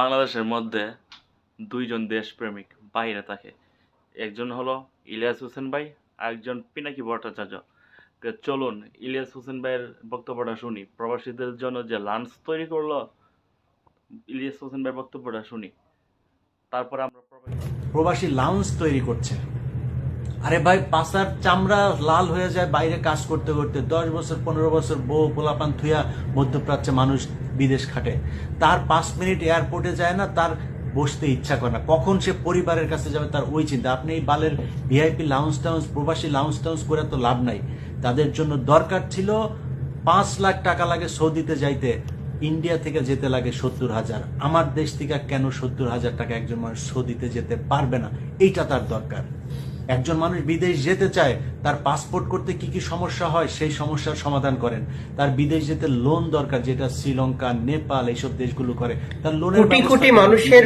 বাংলাদেশের মধ্যে দুইজন দেশপ্রেমিক বাইরে থাকে। একজন হলো ইলিয়াস হোসেন ভাই, আরেকজন পিনাকি ভট্টাচার্য। চলুন, ইলিয়াস হোসেন ভাইয়ের বক্তব্যটা শুনি। প্রবাসীদের জন্য যে লাঞ্চ তৈরি করল, ইলিয়াস হোসেন ভাইয়ের বক্তব্যটা শুনি। তারপরে আমরা প্রবাসী লাউঞ্জ তৈরি করছে। আরে ভাই, পাশার চামড়া লাল হয়ে যায় বাইরে কাজ করতে করতে। দশ বছর, পনেরো বছর বউ পোলাপান থুয়া মধ্যপ্রাচ্যে মানুষ বিদেশ খাটে। তার পাঁচ মিনিট এয়ারপোর্টে যায় না, তার বসতে ইচ্ছা করে না। কখন সে পরিবারের কাছে যাবে তার ওই চিন্তা। আপনি এই বালের ভিআইপি লাউঞ্জ টাউন্স প্রবাসী লাউঞ্জ টাউন্স করে তো লাভ নাই। তাদের জন্য দরকার ছিল পাঁচ লাখ টাকা লাগে সৌদিতে যাইতে। ইন্ডিয়া থেকে যেতে লাগে সত্তর হাজার। আমার দেশ থেকে কেন সত্তর হাজার টাকা একজন মানুষ সৌদিতে যেতে পারবে না? এইটা তার দরকার। একজন মানুষ বিদেশ যেতে চায় তার পাসপোর্ট করতে কি কি সমস্যা হয় সেই সমস্যার সমাধান করেন। তার বিদেশ যেতে লোন দরকার যেটা শ্রীলঙ্কা নেপাল এইসব দেশগুলো করে তার লোনের কোটি কোটি মানুষের